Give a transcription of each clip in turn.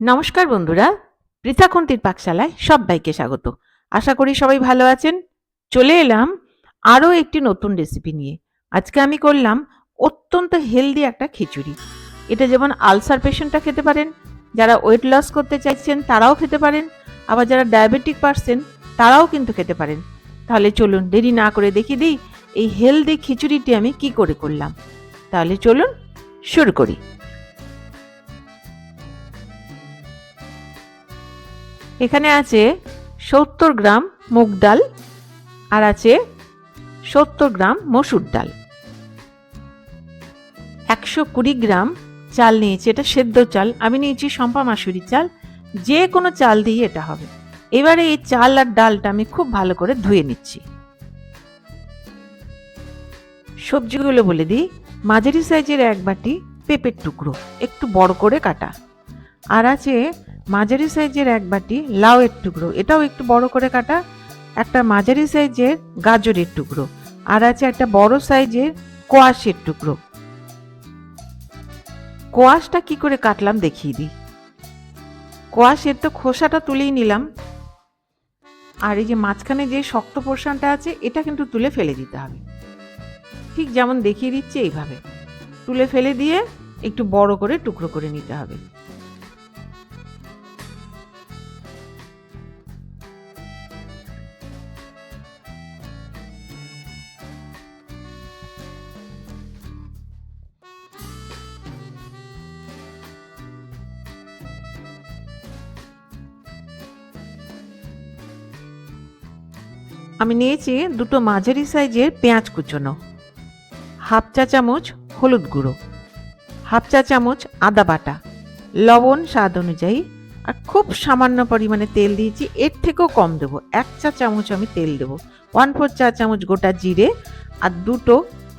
নমস্কার বন্ধুরা পৃথাখন্তির পাকশালায় সবাইকে স্বাগত। আশা করি সবাই ভালো আছেন। চলে এলাম আরও একটি নতুন রেসিপি নিয়ে। আজকে আমি করলাম অত্যন্ত হেলদি একটা খিচুড়ি। এটা যেমন আলসার পেশেন্টরা খেতে পারেন, যারা ওয়েট লস করতে চাইছেন তারাও খেতে পারেন, আবার যারা ডায়াবেটিক পারসেন তারাও কিন্তু খেতে পারেন। তাহলে চলুন দেরি না করে দেখি দিই এই হেলদি খিচুড়িটি আমি কি করে করলাম। তাহলে চলুন শুরু করি। এখানে আছে সত্তর গ্রাম মুগ ডাল আর আছে সত্তর গ্রাম মসুর ডাল। একশো কুড়ি গ্রাম চাল নিয়েছি, এটা সেদ্ধ চাল। আমি নিয়েছি সম্পা মাসুরি চাল। যে কোনো চাল দিয়ে এটা হবে। এবারে এই চাল আর ডালটা আমি খুব ভালো করে ধুয়ে নিচ্ছি। সবজিগুলো বলে দিই। মাঝারি সাইজের এক বাটি পেঁপের টুকরো, একটু বড় করে কাটা। আর আছে মাঝারি সাইজের এক বাটি লাউয়ের টুকরো। এটাও একটু বড় করে কাটা। একটা মাঝারি সাইজের গাজরের টুকরো আর আছে একটা বড় সাইজের কোয়াশের টুকরো। কোয়াশটা কি করে কাটলাম দেখিয়ে দিই। কোয়াশের তো খোসাটা তুলেই নিলাম। আর এই যে মাঝখানে যে শক্ত পোর্শনটা আছে, এটা কিন্তু তুলে ফেলে দিতে হবে। ঠিক যেমন দেখিয়ে দিচ্ছে এইভাবে। তুলে ফেলে দিয়ে একটু বড় করে টুকরো করে নিতে হবে। আমি নিয়েছি দুটো মাঝারি সাইজের পেঁয়াজ কুচোনো, হাফ চা চামচ হলুদ গুঁড়ো, হাফ চা চামচ আদা বাটা। লবণ স্বাদ অনুযায়ী, আর খুব সামান্য পরিমাণে তেল দিয়েছি, এর থেকেও কম দেবো। এক চা চামচ আমি তেল দেবো। ওয়ান ফোর চা চামচ গোটা জিরে আর দুটো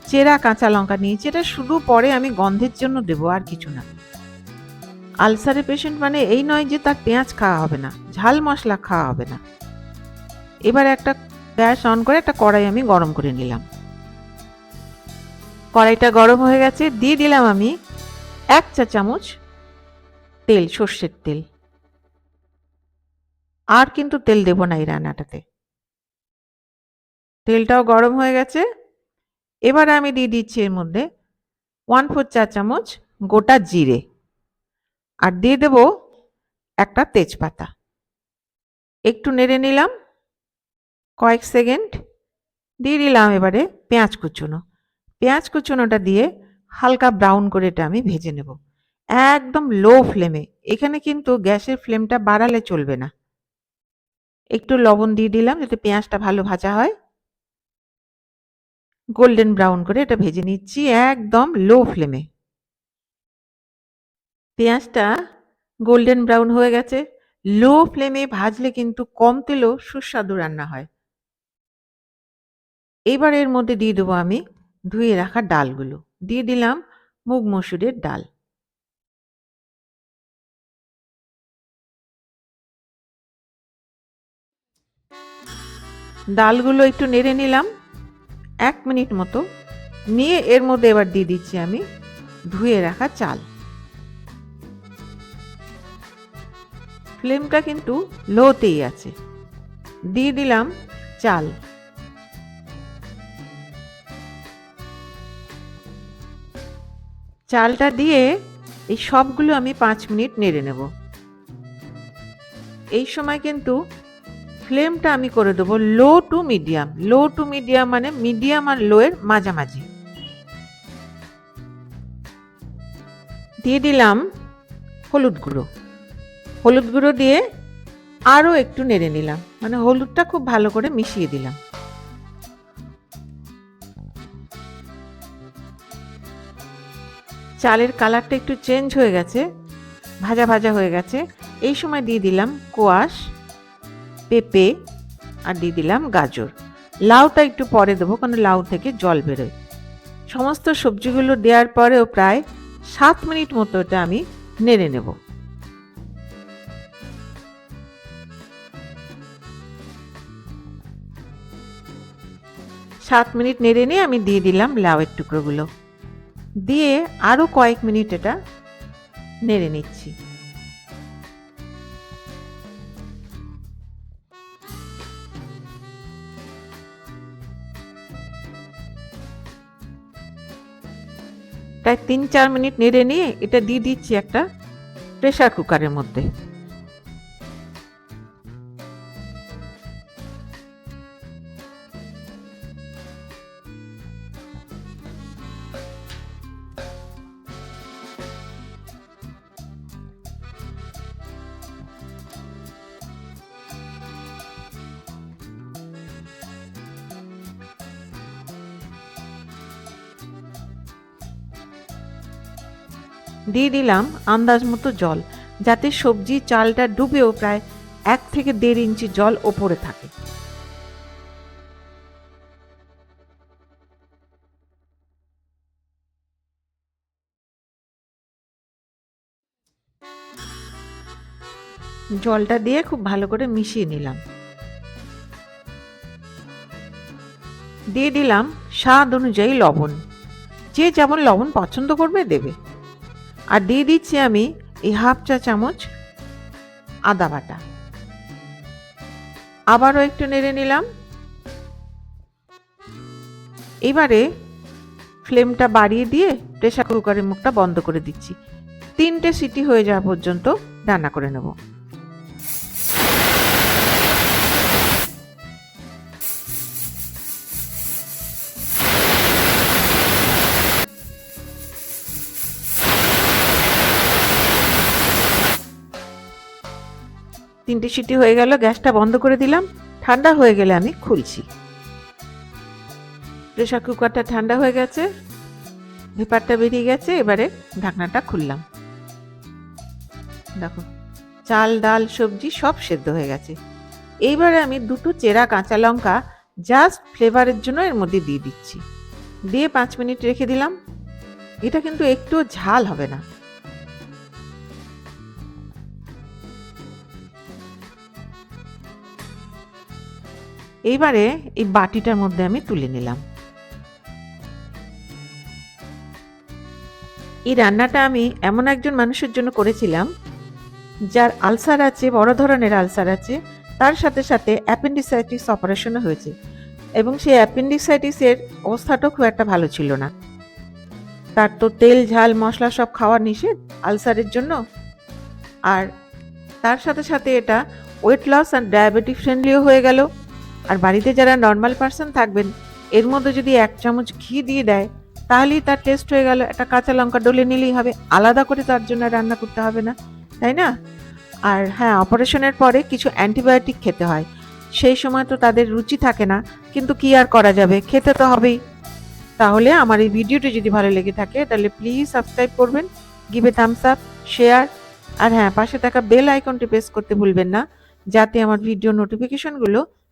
চেরা কাঁচা লঙ্কা নিয়েছি, এটা শুধু পরে আমি গন্ধের জন্য দেবো, আর কিছু না। আলসারের পেশেন্ট মানে এই নয় যে তার পেঁয়াজ খাওয়া হবে না, ঝাল মশলা খাওয়া হবে না। এবার একটা গ্যাস অন করে একটা কড়াই আমি গরম করে নিলাম। কড়াইটা গরম হয়ে গেছে, দিয়ে দিলাম আমি এক চা চামচ তেল, সর্ষের তেল। আর কিন্তু তেল দেব না এই রান্নাটাতে। তেলটাও গরম হয়ে গেছে। এবার আমি দিয়ে দিচ্ছি এর মধ্যে ওয়ান ফোর চা চামচ গোটা জিরে। আর দিয়ে দেব একটা তেজপাতা। একটু নেড়ে নিলাম কয়েক সেকেন্ড। দিয়ে দিলাম এবারে পেঁয়াজ কুচুনো। পেঁয়াজ কুচুনোটা দিয়ে হালকা ব্রাউন করে এটা আমি ভেজে নেব। একদম লো ফ্লেমে। এখানে কিন্তু গ্যাসের ফ্লেমটা বাড়ালে চলবে না। একটু লবণ দিয়ে দিলাম যাতে পেঁয়াজটা ভালো ভাজা হয়। গোল্ডেন ব্রাউন করে এটা ভেজে নিচ্ছি একদম লো ফ্লেমে। পেঁয়াজটা গোল্ডেন ব্রাউন হয়ে গেছে। লো ফ্লেমে ভাজলে কিন্তু কম তেলেও সুস্বাদু রান্না হয়। এবার এর মধ্যে দিয়ে দেবো আমি ধুয়ে রাখা ডালগুলো। দিয়ে দিলাম মুগ মসুরের ডাল। ডালগুলো একটু নেড়ে নিলাম, এক মিনিট মতো। নিয়ে এর মধ্যে এবার দিয়ে দিচ্ছি আমি ধুয়ে রাখা চাল। ফ্লেমটা কিন্তু লোতেই আছে। দিয়ে দিলাম চাল। চালটা দিয়ে এই সবগুলো আমি পাঁচ মিনিট নেড়ে নেব। এই সময় কিন্তু ফ্লেমটা আমি করে দেবো low to medium low to medium মানে মিডিয়াম আর লোয়ের মাঝামাঝি। দিয়ে দিলাম হলুদ গুঁড়ো। হলুদ গুঁড়ো দিয়ে আরও একটু নেড়ে নিলাম। মানে হলুদটা খুব ভালো করে মিশিয়ে দিলাম। চালের কালারটা একটু চেঞ্জ হয়ে গেছে, ভাজা ভাজা হয়ে গেছে। এই সময় দিয়ে দিলাম কোয়াশ, পেঁপে, আর দিয়ে দিলাম গাজর। লাউটা একটু পরে দেবো, কারণ লাউ থেকে জল বেরোয়। সমস্ত সবজিগুলো দেওয়ার পরেও প্রায় সাত মিনিট মতো এটা আমি নেড়ে নেব। সাত মিনিট নেড়ে নিয়ে আমি দিয়ে দিলাম লাউয়ের টুকরোগুলো। দিয়ে আরও কয়েক মিনিট এটা নেড়ে নিচ্ছি। প্রায় তিন চার মিনিট নেড়ে নিয়ে এটা দিয়ে দিচ্ছি একটা প্রেশার কুকারের মধ্যে। দিয়ে দিলাম আন্দাজ মতো জল, যাতে সবজি চালটা ডুবেও প্রায় এক থেকে দেড় ইঞ্চি জল ওপরে থাকে। জলটা দিয়ে খুব ভালো করে মিশিয়ে নিলাম। দিয়ে দিলাম স্বাদ অনুযায়ী লবণ। যে যেমন লবণ পছন্দ করবে দেবে। আর দিয়ে দিচ্ছি আমি এই হাফ চা চামচ আদা বাটা। আবারও একটু নেড়ে নিলাম। এবারে ফ্লেমটা বাড়িয়ে দিয়ে প্রেশার কুকারের মুখটা বন্ধ করে দিচ্ছি। তিনটে সিটি হয়ে যাওয়া পর্যন্ত রান্না করে নেব। তিনটে সিটি হয়ে গেল, গ্যাসটা বন্ধ করে দিলাম। ঠান্ডা হয়ে গেলে আমি খুলছি। প্রেশার কুকারটা ঠান্ডা হয়ে গেছে ভেপারটা বেরিয়ে গেছে, এবারে ঢাকনাটা খুললাম। দেখো, চাল, ডাল, সবজি সব সেদ্ধ হয়ে গেছে। এইবারে আমি দুটো চেরা কাঁচা লঙ্কা জাস্ট ফ্লেভারের জন্য এর মধ্যে দিয়ে দিচ্ছি। দিয়ে পাঁচ মিনিট রেখে দিলাম। এটা কিন্তু একটু ঝাল হবে না। এইবারে এই বাটিটার মধ্যে আমি তুলে নিলাম। এই রান্নাটা আমি এমন একজন মানুষের জন্য করেছিলাম, যার আলসার আছে, বড় ধরনের আলসার আছে, তার সাথে সাথে অ্যাপেন্ডিসাইটিস অপারেশনও হয়েছে এবং সেই অ্যাপেন্ডিসাইটিসের অবস্থাটাও খুব একটা ভালো ছিল না। তার তো তেল, ঝাল, মশলা সব খাওয়া নিষেধ আলসারের জন্য। আর তার সাথে সাথে এটা ওয়েট লস অ্যান্ড ডায়াবেটিক ফ্রেন্ডলিও হয়ে গেল। আর বাড়িতে যারা নর্মাল পার্সন থাকবেন, এর মধ্যে যদি এক চামচ ঘি দিয়ে দেয়, তাহলেই তার টেস্ট হয়ে গেল। একটা কাঁচা লঙ্কা ডলে নিলেই হবে। আলাদা করে তার জন্য রান্না করতে হবে না, তাই না? আর হ্যাঁ অপারেশনের পরে কিছু অ্যান্টিবায়োটিক খেতে হয়। সেই সময় তো তাদের রুচি থাকে না, কিন্তু কি আর করা যাবে? খেতে তো হবেই। তাহলে আমার এই ভিডিওটি যদি ভালো লেগে থাকে, তাহলে প্লিজ সাবস্ক্রাইব করবেন give a thumbs up share আর হ্যাঁ পাশে থাকা বেল আইকনটি প্রেস করতে ভুলবেন না, যাতে আমার ভিডিও নোটিফিকেশনগুলো